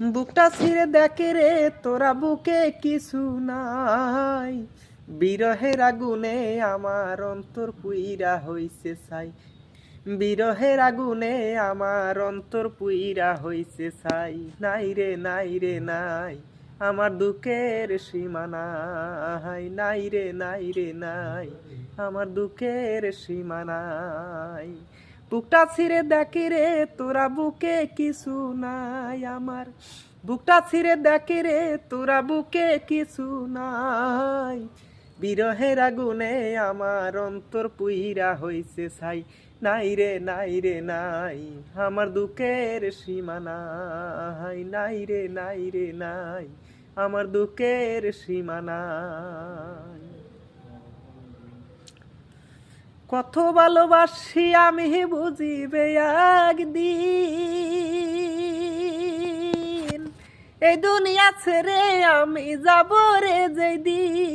বুকটা ছিঁড়ে দেখে রে, তোরা বুকে কিছু নাই। বিরহের আগুনে আমার অন্তর পুইরা হইছে ছাই। বিরহের আগুনে আমার অন্তর পুইরা হইছে ছাই। নাই রে নাই রে, নাই, আমার দুঃখের সীমানা নাই। রে নাই রে, নাই, আমার দুঃখের সীমানাই বুকটা ছিঁড়ে দেখি রে, তোরা বুকে কিছু নাই আমার। বুকটা ছিঁড়ে দেখি রে, তোরা বুকে কিছু নাই। বিরহের আগুনে আমার অন্তর পুইরা হইছে ছাই। নাই রে নাই রে, নাই, আমার দুঃখের সীমানাই নাই। রে নাই রে, নাই, আমার দুঃখের সীমানাই কত ভালোবাসি আমি বুঝিবে একদিন। এই দুনিয়া ছেড়ে আমি যাব রে যেই দিন